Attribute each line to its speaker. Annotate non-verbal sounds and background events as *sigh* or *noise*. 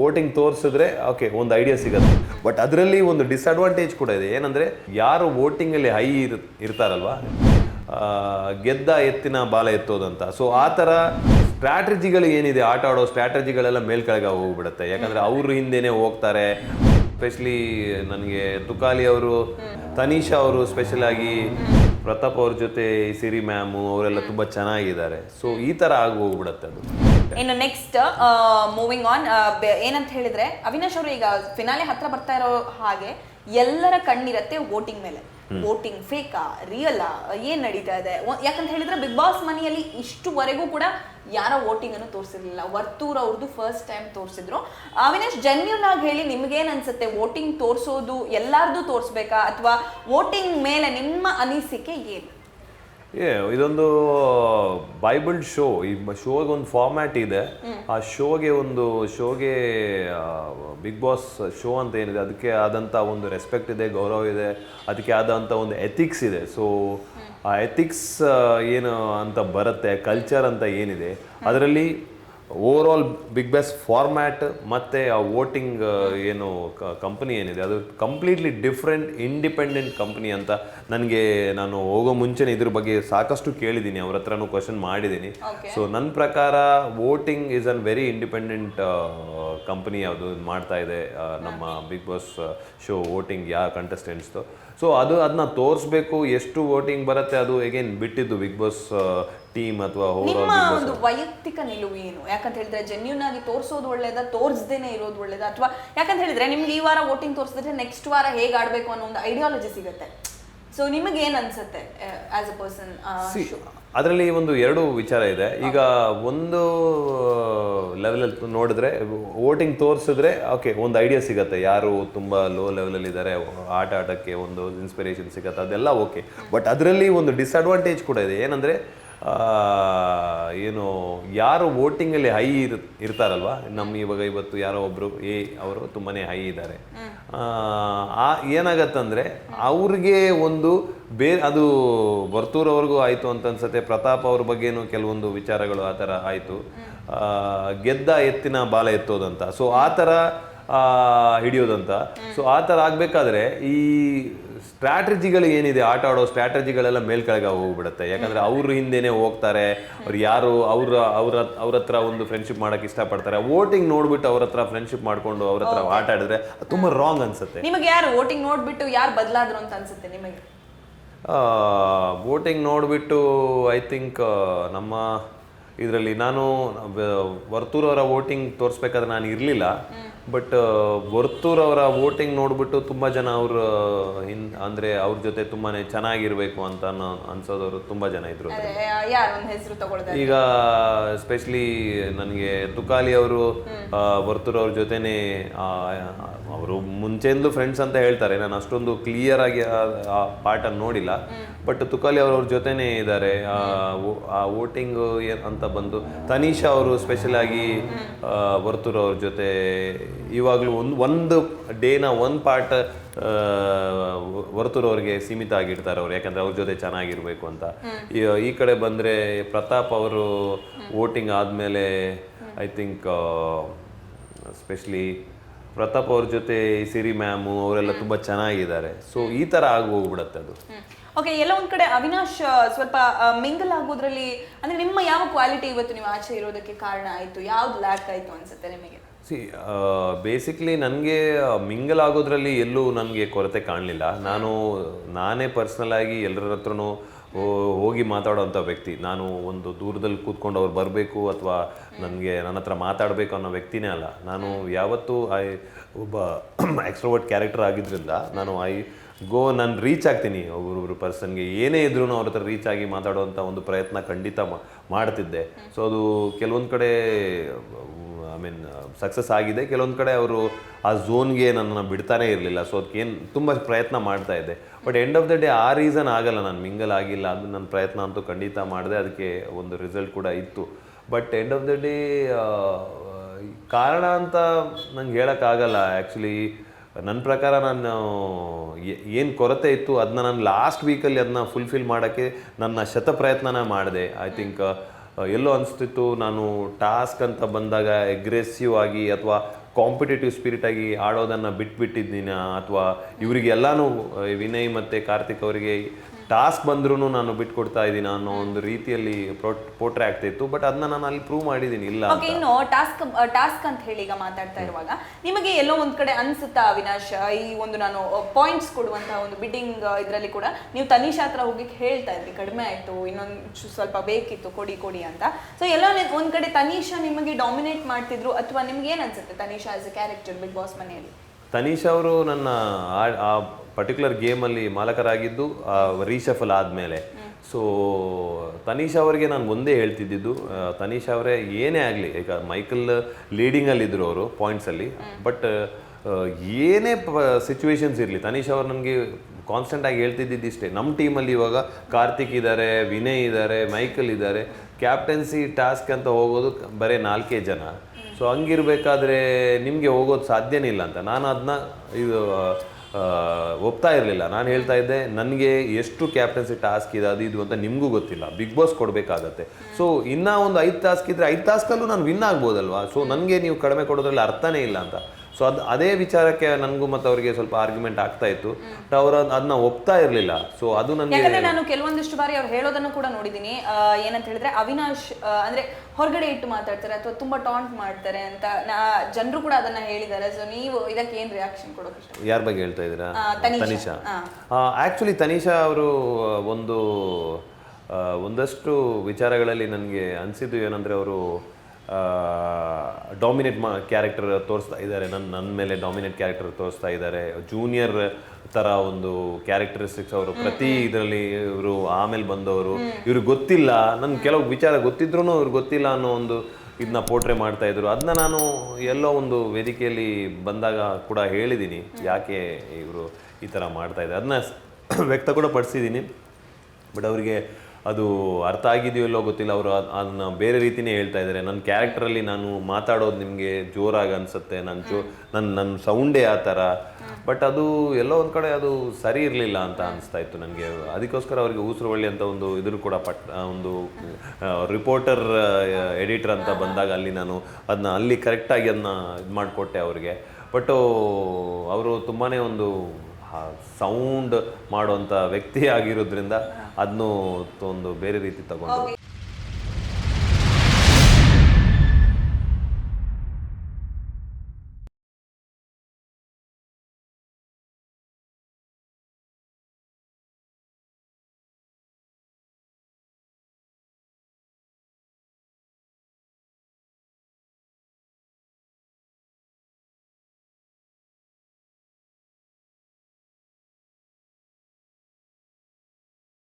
Speaker 1: Voting ತೋರಿಸಿದ್ರೆ, okay, ಒಂದು idea ಸಿಗುತ್ತೆ. ಬಟ್ ಅದರಲ್ಲಿ ಒಂದು ಡಿಸ್ಅಡ್ವಾಂಟೇಜ್ ಕೂಡ ಇದೆ. ಏನಂದರೆ, ಯಾರು ವೋಟಿಂಗಲ್ಲಿ ಹೈ ಇರ್, ಇರ್ತಾರಲ್ವ? ಗೆದ್ದ ಎತ್ತಿನ ಬಾಲ ಎತ್ತೋದಂತ. ಸೊ ಆ ಥರ ಸ್ಟ್ರಾಟಜಿಗಳು ಏನಿದೆ? ಆಟ ಆಡೋ ಸ್ಟ್ರಾಟಜಿಗಳೆಲ್ಲ ಮೇಲ್ಕೆಳಗೆ ಹೋಗ್ಬಿಡುತ್ತೆ. ಯಾಕಂದರೆ ಅವರು ಹಿಂದೆನೇ ಹೋಗ್ತಾರೆ. ಸ್ಪೆಷಲಿ ನನಗೆ ತುಕಾಲಿ ಅವರು ತನೀಶಾ ಅವರು ಸ್ಪೆಷಲ್ ಆಗಿ ಪ್ರತಾಪ್ ಅವ್ರ ಜೊತೆ ಸಿರಿ ಮ್ಯಾಮು ಅವರೆಲ್ಲ ತುಂಬ ಚೆನ್ನಾಗಿದ್ದಾರೆ. ಸೊ ಈ ಥರ ಆಗಿ ಹೋಗ್ಬಿಡುತ್ತೆ ಅದು.
Speaker 2: ಇನ್ನು ನೆಕ್ಸ್ಟ್ ಮೂವಿಂಗ್ ಆನ್ ಏನಂತ ಹೇಳಿದ್ರೆ ಅವಿನಾಶ್ ಅವರು ಈಗ ಫಿನಾಲೆ ಹತ್ರ ಬರ್ತಾ ಇರೋ ಹಾಗೆ ಎಲ್ಲರ ಕಣ್ಣಿರತ್ತೆ ವೋಟಿಂಗ್ ಮೇಲೆ. ವೋಟಿಂಗ್ ಫೇಕಾ ರಿಯಲಾ ಏನ್ ನಡೀತಾ ಇದೆ? ಯಾಕಂತ ಹೇಳಿದ್ರೆ ಬಿಗ್ ಬಾಸ್ ಮನೆಯಲ್ಲಿ ಇಷ್ಟುವರೆಗೂ ಕೂಡ ಯಾರ ವೋಟಿಂಗ್ ಅನ್ನು ತೋರಿಸಿರ್ಲಿಲ್ಲ. ವರ್ತೂರ್ ಅವ್ರದ್ದು ಫಸ್ಟ್ ಟೈಮ್ ತೋರಿಸಿದ್ರು. ಅವಿನಾಶ್ ಜೆನ್ಯೂನ್ ಆಗಿ ಹೇಳಿ ನಿಮ್ಗೇನ್ ಅನ್ಸುತ್ತೆ? ವೋಟಿಂಗ್ ತೋರಿಸೋದು ಎಲ್ಲಾರ್ದು ತೋರಿಸ್ಬೇಕಾ? ಅಥವಾ ವೋಟಿಂಗ್ ಮೇಲೆ ನಿಮ್ಮ ಅನಿಸಿಕೆ ಏನು?
Speaker 1: ಏ ಇದೊಂದು ಬೈಬಲ್ ಶೋ ಈ ಶೋಗೆ ಒಂದು ಫಾರ್ಮ್ಯಾಟ್ ಇದೆ. ಆ ಶೋಗೆ ಒಂದು ಶೋಗೆ ಬಿಗ್ ಬಾಸ್ ಶೋ ಅಂತ ಏನಿದೆ ಅದಕ್ಕೆ ಆದಂಥ ಒಂದು ರೆಸ್ಪೆಕ್ಟ್ ಇದೆ ಗೌರವ ಇದೆ. ಅದಕ್ಕೆ ಆದಂಥ ಒಂದು ಎಥಿಕ್ಸ್ ಇದೆ. ಸೊ ಆ ಎಥಿಕ್ಸ್ ಏನು ಅಂತ ಬರುತ್ತೆ ಕಲ್ಚರ್ ಅಂತ ಏನಿದೆ ಅದರಲ್ಲಿ over all Bigg Boss format ಮತ್ತು ಆ ವೋಟಿಂಗ್ ಏನು ಕಂಪ್ನಿ ಏನಿದೆ ಅದು ಕಂಪ್ಲೀಟ್ಲಿ ಡಿಫ್ರೆಂಟ್ ಇಂಡಿಪೆಂಡೆಂಟ್ ಕಂಪ್ನಿ ಅಂತ ನನಗೆ ನಾನು ಹೋಗೋ ಮುಂಚೆನೇ ಇದ್ರ ಬಗ್ಗೆ ಸಾಕಷ್ಟು ಕೇಳಿದ್ದೀನಿ ಅವ್ರ ಹತ್ರನೂ ಕ್ವಶನ್ ಮಾಡಿದ್ದೀನಿ. ಸೊ ನನ್ನ ಪ್ರಕಾರ voting is an very independent company ಅದು ಮಾಡ್ತಾ ಇದೆ ನಮ್ಮ ಬಿಗ್ ಬಾಸ್ ಶೋ ವೋಟಿಂಗ್ ಯಾವ ಕಂಟೆಸ್ಟೆಂಟ್ಸ್ದು ಸೊ ಅದು ಅದನ್ನ ತೋರಿಸ್ಬೇಕು ಎಷ್ಟು ವೋಟಿಂಗ್ ಬರುತ್ತೆ ಅದು ಎಗೇನ್ ಬಿಟ್ಟಿದ್ದು ಬಿಗ್ ಬಾಸ್ ಟೀಮ್ ಅಥವಾ
Speaker 2: ನಿಮ್ಮ ಒಂದು ವೈಯಕ್ತಿಕ ನಿಲುವು ಏನು? ಯಾಕಂತ ಹೇಳಿದ್ರೆ ಜೆನ್ಯೂನ್ ಆಗಿ ತೋರಿಸೋದು ಒಳ್ಳೇದಾ ತೋರಿಸ್ದೇನೆ ಇರೋದು ಒಳ್ಳೇದಾ? ಅಥವಾ ಯಾಕಂತ ಹೇಳಿದ್ರೆ ನಿಮ್ಗೆ ಈ ವಾರ ವೋಟಿಂಗ್ ತೋರಿಸಿದ್ರೆ ನೆಕ್ಸ್ಟ್ ವಾರ ಹೇಗೆ ಆಡ್ಬೇಕು ಅನ್ನೋ ಒಂದು ಐಡಿಯಾಲಜಿ ಸಿಗುತ್ತೆ. ಸೊ ನಿಮಗೆ ಏನ್ ಅನ್ಸುತ್ತೆ ಆಸ್ ಅ ಪರ್ಸನ್
Speaker 1: ಅದರಲ್ಲಿ ಒಂದು ಎರಡು ವಿಚಾರ ಇದೆ. ಈಗ ಒಂದು ಲೆವೆಲಲ್ಲಿ ನೋಡಿದ್ರೆ ವೋಟಿಂಗ್ ತೋರಿಸಿದ್ರೆ ಓಕೆ ಒಂದು ಐಡಿಯಾ ಸಿಗುತ್ತೆ. ಯಾರು ತುಂಬ ಲೋ ಲೆವೆಲಲ್ಲಿ ಇದ್ದಾರೆ ಆಟ ಆಟಕ್ಕೆ ಒಂದು ಇನ್ಸ್ಪಿರೇಷನ್ ಸಿಗುತ್ತೆ ಅದೆಲ್ಲ ಓಕೆ ಬಟ್ ಅದರಲ್ಲಿ ಒಂದು ಡಿಸ್ಅಡ್ವಾಂಟೇಜ್ ಕೂಡ ಇದೆ. ಏನಂದರೆ ಏನು, ಯಾರು ವೋಟಿಂಗಲ್ಲಿ ಹೈ ಇರ್, ಇರ್ತಾರಲ್ವ? ನಮ್ಮ ಇವಾಗ ಇವತ್ತು ಯಾರೋ ಒಬ್ರು, ಏ, ಅವರು ತುಂಬಾ ಹೈ ಇದ್ದಾರೆ. ಆ ಏನಾಗತ್ತಂದ್ರೆ ಅವ್ರಿಗೆ ಒಂದು ಬೇರೆ ಅದು ಬರ್ತೂರವ್ರಿಗೂ ಆಯಿತು ಅಂತ ಅನ್ಸುತ್ತೆ. ಪ್ರತಾಪ್ ಅವ್ರ ಬಗ್ಗೆನೂ ಕೆಲವೊಂದು ವಿಚಾರಗಳು ಆ ಥರ ಆಯಿತು. ಗೆದ್ದ ಎತ್ತಿನ ಬಾಲ ಎತ್ತೋದಂತ. ಸೊ ಆ ಥರ ಹಿಡಿಯೋದಂತ. ಸೊ ಆ ಥರ ಆಗಬೇಕಾದ್ರೆ ಈ ಸ್ಟ್ರಾಟಜಿಗಳು ಏನಿದೆ ಆಟ ಆಡೋ ಸ್ಟ್ರಾಟಜಿಗಳೆಲ್ಲ ಮೇಲ್ಕೆಳಗೆ ಹೋಗ್ಬಿಡುತ್ತೆ. ಯಾಕಂದ್ರೆ ಅವ್ರ ಹಿಂದೆನೇ ಹೋಗ್ತಾರೆ ಅವ್ರು ಯಾರು ಅವ್ರ ಅವ್ರ ಅವ್ರ ಹತ್ರ ಒಂದು ಫ್ರೆಂಡ್ಶಿಪ್ ಮಾಡೋಕೆ ಇಷ್ಟಪಡ್ತಾರೆ. ವೋಟಿಂಗ್ ನೋಡ್ಬಿಟ್ಟು ಅವ್ರ ಹತ್ರ ಫ್ರೆಂಡ್ಶಿಪ್ ಮಾಡ್ಕೊಂಡು ಅವ್ರ ಹತ್ರ ಆಟ ಆಡಿದ್ರೆ ಅದು ತುಂಬಾ ರಾಂಗ್ ಅನ್ಸುತ್ತೆ.
Speaker 2: ನಿಮಗೆ ಯಾರು ವೋಟಿಂಗ್ ನೋಡ್ಬಿಟ್ಟು ಯಾರು ಬದಲಾದ್ರು ಅಂತ ಅನ್ಸುತ್ತೆ ನಿಮಗೆ?
Speaker 1: ವೋಟಿಂಗ್ ನೋಡಿಬಿಟ್ಟು ಐ ಥಿಂಕ್ ನಮ್ಮ ಇದರಲ್ಲಿ ನಾನು ವರ್ತೂರವರ ವೋಟಿಂಗ್ ತೋರಿಸ್ಬೇಕಾದ್ರೆ ನಾನು ಇರಲಿಲ್ಲ. ಬಟ್ ವರ್ತೂರವರ ವೋಟಿಂಗ್ ನೋಡಿಬಿಟ್ಟು ತುಂಬ ಜನ ಅವ್ರ ಹಿಂದ್ ಅಂದರೆ ಅವ್ರ ಜೊತೆ ತುಂಬಾ ಚೆನ್ನಾಗಿರ್ಬೇಕು ಅಂತ ಅನ್ನೋ ಅನ್ಸೋದವರು ತುಂಬ ಜನ ಇದ್ರು
Speaker 2: ಹೆಸರು
Speaker 1: ಈಗ ಸ್ಪೆಷಲಿ ನನಗೆ ತುಕಾಲಿ ಅವರು ವರ್ತೂರ್ ಅವ್ರ ಜೊತೆನೆ ಅವರು ಮುಂಚೆಂದು ಫ್ರೆಂಡ್ಸ್ ಅಂತ ಹೇಳ್ತಾರೆ. ನಾನು ಅಷ್ಟೊಂದು ಕ್ಲಿಯರ್ ಆಗಿ ಆ- ಪಾರ್ಟ್ ಪಾರ್ಟನ್ನು ನೋಡಿಲ್ಲ. ಬಟ್ ತುಕಾಲಿ ಅವ್ರವ್ರ ಅವ್ರ ಜೊತೆನೇ ಇದ್ದಾರೆ. ಆ ವೋಟಿಂಗ್ ಅಂತ ಬಂದು ತನೀಶಾ ಅವರು ಸ್ಪೆಷಲ್ ಆಗಿ ವರ್ತೂರ್ ಅವ್ರ ಜೊತೆ ಇವಾಗಲೂ ಒಂದು ಒಂದು ಡೇನ ಒಂದು ಪಾರ್ಟ್ ವರ್ತೂರ್ ಅವ್ರಿಗೆ ಸೀಮಿತ ಆಗಿರ್ತಾರೆ ಅವ್ರು. ಯಾಕಂದ್ರೆ ಅವ್ರ ಜೊತೆ ಚೆನ್ನಾಗಿರ್ಬೇಕು ಅಂತ. ಈ ಈ ಕಡೆ ಬಂದ್ರೆ ಪ್ರತಾಪ್ ಅವರು ವೋಟಿಂಗ್ ಆದಮೇಲೆ ಐ ಥಿಂಕ್ ಸ್ಪೆಷಲಿ ಪ್ರತಾಪ್ ಅವ್ರ ಜೊತೆ ಸಿರಿ ಮ್ಯಾಮು ಅವರೆಲ್ಲ ತುಂಬಾ ಚೆನ್ನಾಗಿದ್ದಾರೆ. ಸೊ ಈ ತರ ಆಗಿ ಹೋಗ್ಬಿಡತ್ತೆ ಅದು.
Speaker 2: ಓಕೆ ಎಲ್ಲ ಒಂದ್ ಕಡೆ ಅವಿನಾಶ್ ಸ್ವಲ್ಪ ಮಿಂಗಲ್ ಆಗೋದ್ರಲ್ಲಿ ಅಂದ್ರೆ ನಿಮ್ಮ ಯಾವ ಕ್ವಾಲಿಟಿ ಇವತ್ತು ನೀವು ಆಚೆ ಇರೋದಕ್ಕೆ ಕಾರಣ ಆಯ್ತು? ಯಾವ್ದು ಲ್ಯಾಕ್ ಆಯ್ತು ಅನ್ಸುತ್ತೆ ನಿಮಗೆ?
Speaker 1: ಸಿ ಬೇಸಿಕ್ಲಿ ನನಗೆ ಮಿಂಗಲ್ ಆಗೋದ್ರಲ್ಲಿ ಎಲ್ಲೂ ನನಗೆ ಕೊರತೆ ಕಾಣಲಿಲ್ಲ. ನಾನು ನಾನೇ ಪರ್ಸ್ನಲ್ ಆಗಿ ಎಲ್ಲರ ಹತ್ರನೂ ಹೋಗಿ ಮಾತಾಡೋವಂಥ ವ್ಯಕ್ತಿ. ನಾನು ಒಂದು ದೂರದಲ್ಲಿ ಕೂತ್ಕೊಂಡು ಅವ್ರು ಬರಬೇಕು ಅಥವಾ ನನಗೆ ನನ್ನ ಹತ್ರ ಮಾತಾಡಬೇಕು ಅನ್ನೋ ವ್ಯಕ್ತಿನೇ ಅಲ್ಲ. ನಾನು ಯಾವತ್ತೂ ಐ, ಒಬ್ಬ ಎಕ್ಸ್ಟ್ರೋವರ್ಟ್ ಕ್ಯಾರೆಕ್ಟರ್ ಆಗಿದ್ದರಿಂದ ನಾನು ಐ, ಗೋ, ನಾನು ರೀಚ್ ಆಗ್ತೀನಿ. ಒಬ್ಬೊಬ್ರು ಪರ್ಸನ್ಗೆ ಏನೇ ಇದ್ರೂ ಅವ್ರ ಹತ್ರ ರೀಚ್ ಆಗಿ ಮಾತಾಡುವಂಥ ಒಂದು ಪ್ರಯತ್ನ ಖಂಡಿತ ಮಾಡ್ತಿದ್ದೆ. ಸೊ ಅದು ಕೆಲವೊಂದು ಕಡೆ ಐ ಮೀನ್ ಸಕ್ಸಸ್ ಆಗಿದೆ. ಕೆಲವೊಂದು ಕಡೆ ಅವರು ಆ ಝೋನ್ಗೆ ನನ್ನನ್ನು ಬಿಡ್ತಾನೆ ಇರಲಿಲ್ಲ. ಸೊ ಅದಕ್ಕೇನು ತುಂಬ ಪ್ರಯತ್ನ ಮಾಡ್ತಾ ಇದ್ದೆ. But end of the day ಆ ರೀಸನ್ ಆಗಲ್ಲ. ನಾನು ಮಿಂಗಲ್ ಆಗಿಲ್ಲ. ಅದು ನನ್ನ ಪ್ರಯತ್ನ ಅಂತೂ ಖಂಡಿತ ಮಾಡಿದೆ. ಅದಕ್ಕೆ ಒಂದು ರಿಸಲ್ಟ್ ಕೂಡ ಇತ್ತು. But end of the day ಕಾರಣ ಅಂತ ನಂಗೆ ಹೇಳೋಕ್ಕಾಗಲ್ಲ. ಆ್ಯಕ್ಚುಲಿ ನನ್ನ ಪ್ರಕಾರ ನಾನು ಏನು ಕೊರತೆ ಇತ್ತು ಅದನ್ನ ನಾನು ಲಾಸ್ಟ್ ವೀಕಲ್ಲಿ ಅದನ್ನ ಫುಲ್ಫಿಲ್ ಮಾಡೋಕ್ಕೆ ನನ್ನ ಶತ ಪ್ರಯತ್ನನ ಮಾಡಿದೆ. ಐ ಥಿಂಕ್ ಎಲ್ಲೋ ಅನಿಸ್ತಿತ್ತು, ನಾನು ಟಾಸ್ಕ್ ಅಂತ ಬಂದಾಗ ಎಗ್ರೆಸಿವ್ ಆಗಿ ಅಥವಾ ಕಾಂಪಿಟೇಟಿವ್ ಸ್ಪಿರಿಟ್ ಆಗಿ ಆಡೋದನ್ನು ಬಿಟ್ಬಿಟ್ಟಿದ್ದೀನ ಅಥವಾ ಇವರಿಗೆಲ್ಲಾನು ವಿನಯ್ ಮತ್ತು ಕಾರ್ತಿಕ್ ಅವರಿಗೆ ಟಾಸ್ಕ್ ಬಂದ್ರೂ ನಾನು ಬಿಟ್ಕೊಡ್ತಾ ಇದ್ದೀನಿ ಅನ್ನೋ ಒಂದು ರೀತಿಯಲ್ಲಿ ಪೋಟ್ರೆ ಆಗ್ತಾ ಇತ್ತು ಬಟ್ ಅದನ್ನ ನಾನು ಅಲ್ಲಿ ಪ್ರೂವ್ ಮಾಡಿದ್ದೀನಿ ಇಲ್ಲ
Speaker 2: ಓಕೆ ಇನ್ನು ಟಾಸ್ಕ್ ಟಾಸ್ಕ್ ಅಂತ ಹೇಳಿ ಈಗ ಮಾತಾಡ್ತಾ ಇರುವಾಗ ನಿಮಗೆ ಎಲ್ಲೋ ಒಂದ್ ಕಡೆ ಅನ್ಸುತ್ತಾ ಅವಿನಾಶ್ ಈ ಒಂದು ನಾನು ಪಾಯಿಂಟ್ಸ್ ಕೊಡುವಂತಹ ಒಂದು ಬಿಡ್ಡಿಂಗ್ ಇದರಲ್ಲಿ ಕೂಡ? ನೀವು ತನಿಷಾ ಹತ್ರ ಹೋಗಿ ಹೇಳ್ತಾ ಇದ್ರಿ ಕಡಿಮೆ ಆಯ್ತು ಇನ್ನೊಂದು ಸ್ವಲ್ಪ ಬೇಕಿತ್ತು ಕೊಡಿ ಕೊಡಿ ಅಂತ. ಸೊ ಎಲ್ಲೋ ಒಂದ್ ಕಡೆ ತನಿಷಾ ನಿಮಗೆ ಡಾಮಿನೇಟ್ ಮಾಡ್ತಿದ್ರು ಅಥವಾ ನಿಮ್ಗೆ ಏನ್ ಅನ್ಸುತ್ತೆ Tanisha as a character Bigg Boss ಮನೆಯಲ್ಲಿ?
Speaker 1: ತನಿಷಾ ಅವರು ನನ್ನ ಆ ಪರ್ಟಿಕ್ಯುಲರ್ ಗೇಮಲ್ಲಿ ಮಾಲಕರಾಗಿದ್ದು ರೀಶಫಲ್ ಆದಮೇಲೆ. ಸೊ ತನೀಶ್ ಅವರಿಗೆ ನಾನು ಒಂದೇ ಹೇಳ್ತಿದ್ದಿದ್ದು ತನೀಶ್ ಅವರೇ ಏನೇ ಆಗಲಿ, ಈಗ ಮೈಕಲ್ ಲೀಡಿಂಗಲ್ಲಿದ್ದರು ಅವರು ಪಾಯಿಂಟ್ಸಲ್ಲಿ ಬಟ್ ಏನೇ ಸಿಚುವೇಶನ್ಸ್ ಇರಲಿ ತನೀಶ್ ಅವರು ನನಗೆ ಕಾನ್ಸ್ಟೆಂಟ್ ಆಗಿ ಹೇಳ್ತಿದ್ದಿದ್ದು ಇಷ್ಟೇ. ನಮ್ಮ ಟೀಮಲ್ಲಿ ಇವಾಗ ಕಾರ್ತಿಕ್ ಇದ್ದಾರೆ ವಿನಯ್ ಇದ್ದಾರೆ ಮೈಕಲ್ ಇದ್ದಾರೆ ಕ್ಯಾಪ್ಟನ್ಸಿ ಟಾಸ್ಕ್ ಅಂತ ಹೋಗೋದು ಬರೀ ನಾಲ್ಕೇ ಜನ. ಸೊ ಹಂಗಿರ್ಬೇಕಾದ್ರೆ ನಿಮಗೆ ಹೋಗೋದು ಸಾಧ್ಯನೇ ಇಲ್ಲ ಅಂತ. ನಾನು ಅದನ್ನ ಇದು ಒಪ್ತಾ ಇರಲಿಲ್ಲ. ನಾನು ಹೇಳ್ತಾ ಇದ್ದೆ, ನನಗೆ ಎಷ್ಟು ಕ್ಯಾಪ್ಟನ್ಸಿ ಟಾಸ್ಕ್ ಇದೆ, ಅದು ಇದು ಅಂತ ನಿಮಗೂ ಗೊತ್ತಿಲ್ಲ. ಬಿಗ್ ಬಾಸ್ ಕೊಡಬೇಕಾಗತ್ತೆ. ಸೊ ಇನ್ನೂ ಒಂದು ಐದು ಟಾಸ್ಕ್ ಇದ್ದರೆ ಐದು ಟಾಸ್ಕಲ್ಲೂ ನಾನು ವಿನ್ ಆಗ್ಬೋದಲ್ವಾ? ಸೊ ನನಗೆ ನೀವು ಕಡಿಮೆ ಕೊಡೋದ್ರಲ್ಲಿ ಅರ್ಥನೇ ಇಲ್ಲ ಅಂತ. ಸೊ ಅದು ಅದೇ ವಿಚಾರಕ್ಕೆ ನನಗೂ ಮತ್ತು ಅವರಿಗೆ ಸ್ವಲ್ಪ ಆರ್ಗ್ಯುಮೆಂಟ್ ಆಗ್ತಾ ಇತ್ತು. ಬಟ್ ಅವರು ಅದನ್ನ ಒಪ್ತಾ ಇರಲಿಲ್ಲ. ಸೊ ಅದು ನನಗೆ
Speaker 2: ಯಾಕಂದ್ರೆ ನಾನು ಕೆಲವೊಂದಿಷ್ಟು ಬಾರಿ ಅವ್ರು ಹೇಳೋದನ್ನು ಕೂಡ ನೋಡಿದ್ದೀನಿ ಏನಂತ ಹೇಳಿದ್ರೆ ಅವಿನಾಶ್ ಅಂದ್ರೆ ಹೊರಗಡೆ ಇಟ್ಟು ಮಾತಾಡ್ತಾರೆ ಅಥವಾ ತುಂಬಾ ಟಾಂಟ್ ಮಾಡ್ತಾರೆ ಅಂತ ಜನರು ಕೂಡ ಅದನ್ನ ಹೇಳಿದ್ದಾರೆ. ಸೊ ನೀವು ಇದಕ್ಕೆ ಏನ್ ರಿಯಾಕ್ಷನ್ ಕೊಡೋಕೆ
Speaker 1: ಯಾರ ಬಗ್ಗೆ ಹೇಳ್ತಾ ಇದ್ದೀರಾ?
Speaker 2: ತನಿಷಾ.
Speaker 1: ಆಕ್ಚುಲಿ ತನಿಷಾ ಅವರು ಒಂದು ಒಂದಷ್ಟು ವಿಚಾರಗಳಲ್ಲಿ ನನಗೆ ಅನಿಸಿದ್ದು ಏನಂದ್ರೆ ಅವರು ಡಾಮಿನೇಟ್ ಮಾ ಕ್ಯಾರೆಕ್ಟರ್ ತೋರಿಸ್ತಾ ಇದ್ದಾರೆ. ನನ್ನ ನನ್ನ ಮೇಲೆ ಡಾಮಿನೇಟ್ ಕ್ಯಾರೆಕ್ಟರ್ ತೋರಿಸ್ತಾ ಇದ್ದಾರೆ. ಜೂನಿಯರ್ ಥರ ಒಂದು ಕ್ಯಾರೆಕ್ಟರಿಸ್ಟಿಕ್ಸ್ ಅವರು ಪ್ರತಿ ಇದರಲ್ಲಿ ಇವರು ಆಮೇಲೆ ಬಂದವರು. ಇವ್ರಿಗೆ ಗೊತ್ತಿಲ್ಲ. ನನ್ನ ಕೆಲವು ವಿಚಾರ ಗೊತ್ತಿದ್ರೂ ಇವ್ರಿಗೆ ಗೊತ್ತಿಲ್ಲ ಅನ್ನೋ ಒಂದು ಇದನ್ನ ಪೋಟ್ರೆ ಮಾಡ್ತಾ ಇದ್ರು. ಅದನ್ನ ನಾನು ಎಲ್ಲೋ ಒಂದು ವೇದಿಕೆಯಲ್ಲಿ ಬಂದಾಗ ಕೂಡ ಹೇಳಿದ್ದೀನಿ ಯಾಕೆ ಇವರು ಈ ಥರ ಮಾಡ್ತಾ ಇದ್ದಾರೆ. ಅದನ್ನ *coughs* ವ್ಯಕ್ತ ಕೂಡ ಪಡಿಸಿದ್ದೀನಿ ಬಟ್ ಅವರಿಗೆ ಅದು ಅರ್ಥ ಆಗಿದೆಯೋ ಇಲ್ಲೋ ಗೊತ್ತಿಲ್ಲ. ಅವರು ಅದನ್ನ ಬೇರೆ ರೀತಿನೇ ಹೇಳ್ತಾ ಇದ್ದಾರೆ. ನನ್ನ ಕ್ಯಾರೆಕ್ಟರಲ್ಲಿ ನಾನು ಮಾತಾಡೋದು ನಿಮಗೆ ಜೋರಾಗಿ ಅನಿಸುತ್ತೆ. ನನ್ನ ಜೋ ನನ್ನ ನನ್ನ ಸೌಂಡೇ ಆ ಥರ. ಬಟ್ ಅದು ಎಲ್ಲೋ ಒಂದು ಕಡೆ ಅದು ಸರಿ ಇರಲಿಲ್ಲ ಅಂತ ಅನಿಸ್ತಾ ಇತ್ತು ನನಗೆ. ಅದಕ್ಕೋಸ್ಕರ ಅವರಿಗೆ ಊಸರವಳ್ಳಿ ಅಂತ ಒಂದು ಇದ್ರ ಕೂಡ ಪಟ್ ಒಂದು ರಿಪೋರ್ಟರ್ ಎಡಿಟರ್ ಅಂತ ಬಂದಾಗ ಅಲ್ಲಿ ನಾನು ಅದನ್ನ ಅಲ್ಲಿ ಕರೆಕ್ಟಾಗಿ ಅದನ್ನ ಇದು ಮಾಡಿಕೊಟ್ಟೆ ಅವರಿಗೆ. ಬಟ್ ಅವರು ತುಂಬಾ ಒಂದು ಸೌಂಡ್ ಮಾಡುವಂಥ ವ್ಯಕ್ತಿ ಆಗಿರೋದ್ರಿಂದ ಅದನ್ನು ಒಂದು ಬೇರೆ ರೀತಿ ತಗೊಂಡು.